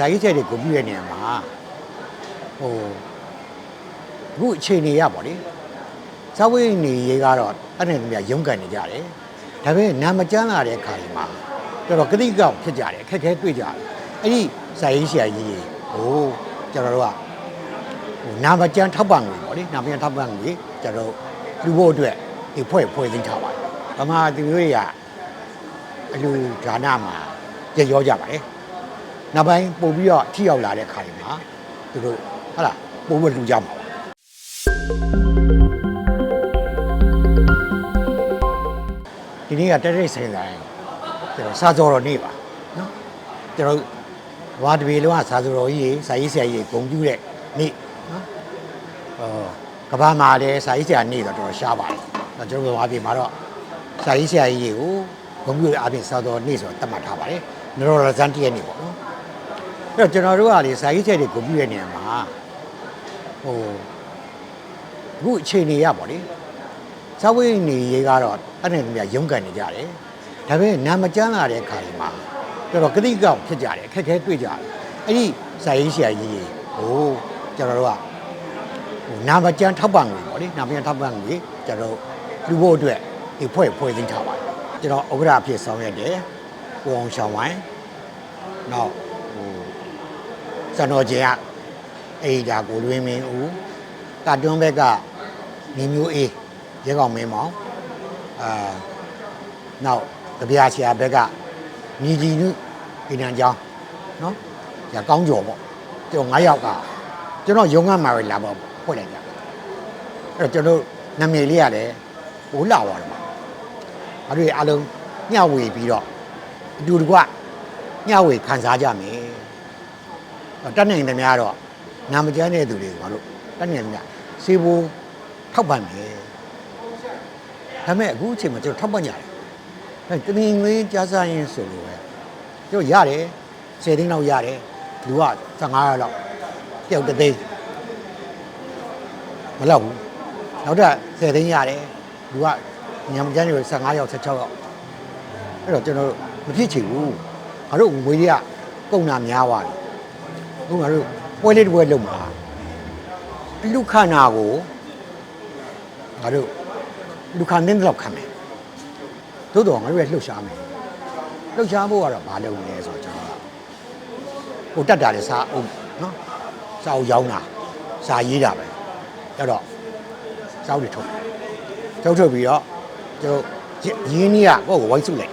စာရေးချက်တွေကိုပြုတဲ့နေရာမှာဟိုအခုအချိန်နေရပါလေစာဝေးနေရေးကတော့အဲ့နဲ့တည်းကရုန်းကန်နေကြတယ်ဒါပေမဲ့နာမကျန်းလာတဲ့ခါဒီမှာတော်တော်ကတိကောက်ဖြစ်ကြတယ်အခက်အခဲတွေ့ကြတယ်အဲ့ဒီစာရေးဆရာကြီးဟိုကျွန်တော်တို့ကဟိုနာမကျန်းထောက်ပံ့ငွေပေါ့လေနာမကျန်းထောက်ပံ့ငွေကျွန်တော်တို့လူဖို့အတွက်ဒီဖွဲ့ဖွဲ့သိမ်းထားပါတယ်ဗမာသူမျိုးတွေကအလူဌာနမှာကြရောကြပါတယ် နောက်ပိုင်းပို့ပြီးတော့ထိရောက်လာတဲ့ခါတွေမှာသူတို့ဟုတ်လားပို့ပြီးလူကြမှာပါဒီနေ့ကတက်ရိတ်ဆိုင်တိုင်းကျွန်တော်စာကြော်တော်နေ့ပါနော်ကျွန်တော်ဝါတပေလုံးကစာကြော်တော်ကြီးစာရေးဆရာကြီးဂုံပြူတဲ့နေ့နော်ဟောကဘာမှာလည်းစာရေးဆရာနေ့တော့တော်တော်ရှားပါတယ်ကျွန်တော်ဝါပြေမှာတော့စာရေးဆရာကြီးကိုဂုံပြူတဲ့အပြင်စာကြော်နေ့ဆိုတော့တတ်မှတ်ထားပါတယ်နရောလဇန်တည့်ရဲ့နေ့ပေါ့နော် အဲ့တော့ကျွန်တော်တို့ကလေစာရေးချက်တွေကိုပြည့်တဲ့နေရာမှာဟိုအခုအချိန်နေရပါလေစာဝေးနေရေးကတော့အဲ့နဲ့တည်းကရုန်းကန်နေကြတယ်ဒါပေမဲ့နာမကျန်းလာတဲ့ခါဒီမှာတော်တော်ကတိကောက်ဖြစ်ကြတယ်အခက်အခဲတွေ့ကြတယ်အဲ့ဒီစာရေးဆရာကြီးဟိုကျွန်တော်တို့ကဟိုနာမကျန်းထောက်ပံ့ငွေပေါ့လေနာမကျန်းထောက်ပံ့ငွေကျွန်တော်တို့လူဖို့အတွက်ဒီဖွဲ့ဖွဲ့သိမ်းထားပါတယ်ကျွန်တော်ဥက္ကဋ္ဌအဖြစ်ဆောင်ရွက်တယ်ကိုအောင်ရှောင်းဝိုင်းနောက်ဟို ကျွန်တော်ကျင်ကအိဒါကိုလွင်မင်းဦးတာတွန်းဘက်ကနေမျိုးအေးရဲကောင်မင်းမောင်အာနောက်တပြားချရာဘက်ကညီကြီးနုပြည်နံကျောင်းနော်ရကောင်းကျော်ပေါ့ကျွန်တော်9ယောက်ကကျွန်တော်ရုံးကမှာပဲလာပေါ့ဖွင့်လိုက်ကြအဲ့တော့ကျွန်တော်နာမည်လေးရတယ်ဟိုလာသွားတယ်မှာအဲ့ဒီအလုံးညှဝေပြီးတော့အတူတကွညှဝေခံစားကြမယ် တက်နိုင်တယ်များတော့နာမကျန်းတဲ့သူတွေဘာလို့တက်နိုင်တယ်များစေဖို့ထောက်ပံ့တယ်ဒါပေမဲ့အခုအချိန်မှာကျွန်တော်ထောက်ပံ့ကြတယ်အဲတမင်ငွေကြားစားရင်ဆိုလို့ပဲကျွန်တော်ရတယ်10သိန်းလောက်ရတယ်လူက15ရက်လောက်တယောက်တစ်သိန်းမလောက်ဘူးနောက်ထပ်10သိန်းရတယ်လူကညမကျန်းတွေ15ရောက်16ရောက်အဲ့တော့ကျွန်တော်တို့မဖြစ်ချင်ဘူးငါတို့ငွေတွေကကုန်တာများသွားတယ် ဥငါတို့ပွဲလေးတစ်ပွဲလုပ်မှာလူခနာကိုငါတို့လူခနင်းတော့ခံမယ်သို့တော်ငါတို့လည်းလှုပ်ရှားမယ်လှုပ်ရှားဖို့ကတော့မလုပ်လဲဆိုတော့ကျွန်တော်ကဟိုတက်တာလေစာအုပ်နော်စာအုပ်ရောင်းတာစာရေးတာပဲအဲ့တော့စာအုပ်တွေထုတ်ထုတ်ထုတ်ပြီးတော့ကျွန်တော်ရင်းနှီးကကိုယ့်ကိုဝိုင်းစုလိုက်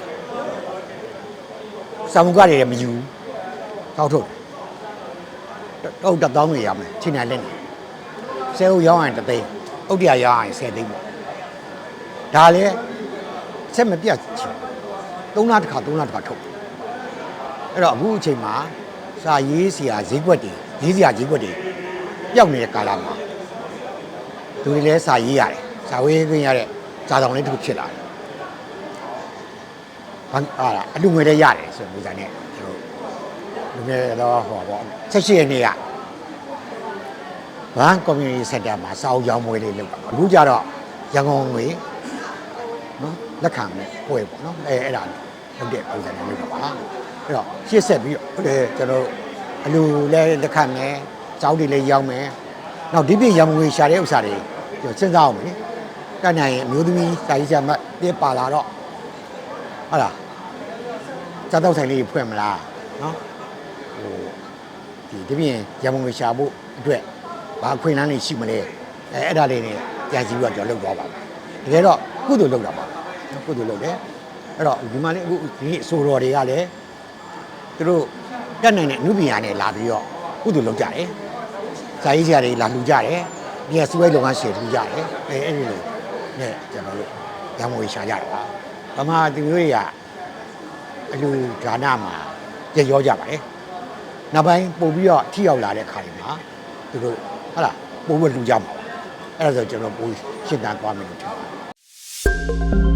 စာမုကတွေလည်းမယူဘူးထောက်ထုတ် တယ်တော့တက်တောင်းနေရမယ်ချိန်နိုင်လက်နေဆဲဟုတ်ရောင်းရင်တသိန်းအုတ်တရရောင်းရင်ဆယ်သိန်းပေါ့ဒါလည်းဆက်မပြတ်ချင်သုံးလတစ်ခါသုံးလတစ်ခါထုတ်အဲ့တော့အခုအချိန်မှာစာရေးစရာဈေးကွက်တွေရေးစရာဈေးကွက်တွေပျောက်နေတဲ့ကာလမှာသူတွေလည်းစာရေးရတယ်စာဝေးခွင့်ရတဲ့စာဆောင်လေးတစ်ခုဖြစ်လာတယ်ဘာဟာလားအလူငွေလည်းရတယ်ဆိုတဲ့ပုံစံနဲ့ကျွန်တော် လူငယ်တော့ဟောပေါ့ဆက်ရှိရနေရဘာကွန်မြူနတီစင်တာမှာစာအုပ်ရောင်းပွဲလေးလုပ်တာပေါ့အခုကျတော့ရန်ကုန်ငွေနော်လက်ခံမဲ့ပွဲပေါ့နော်အဲအဲ့ဒါလုပ်တဲ့ပုံစံနဲ့လုပ်တာပါအဲ့တော့ရှေ့ဆက်ပြီးတော့အဲကျွန်တော်တို့အလူလဲလက်ခံမယ်စောင်းတွေလည်းရောင်းမယ်နောက်ဒီပြင်ရန်ကုန်ငွေရှာတဲ့ဥစ္စာတွေကျွန်တော်စဉ်းစားအောင်လေတတ်နိုင်ရင်အမျိုးသမီးစာရေးဆရာမပြပါလာတော့ဟုတ်လားစားတော့ဆိုင်လေးဖွင့်မလားနော် ဟိုဒီဒီပြင်ရန်ကုန်ငွေရှာဖို့အတွက်ဘာခွင့်လန်းနေရှိမလဲအဲအဲ့ဒါလေးတွေကြာစီပြီးတော့ကျွန်တော်လုပ်သွားပါမယ်တကယ်တော့ကုသိုလ်လုပ်တာပါကုသိုလ်လုပ်တယ်အဲ့တော့ဒီမှာလေးအခုဒီအဆိုတော်တွေကလည်းသူတို့တက်နိုင်တဲ့အမှုပညာနဲ့လာပြီးတော့ကုသိုလ်လုပ်ကြတယ်စာရေးဆရာတွေလာလှူကြတယ်ဒီကစီဝိုင်းလုပ်ငန်းရှင်လှူကြတယ်အဲအဲ့ဒီလိုနဲ့ကျွန်တော်တို့ရံမွေရှာကြတာပါဗမာသူမျိုးတွေကအလူဌာနမှာကြရောကြပါတယ် နောက်ပိုင်းပို့ပြီးတော့ထိရောက်လာတဲ့ခါတွေမှာသူတို့ဟုတ်လားပို့ပြီးလူကြမှာပါအဲ့ဒါဆိုကျွန်တော်ပို့ရှင်းတန်းသွားမယ်လို့ထင်ပါတယ်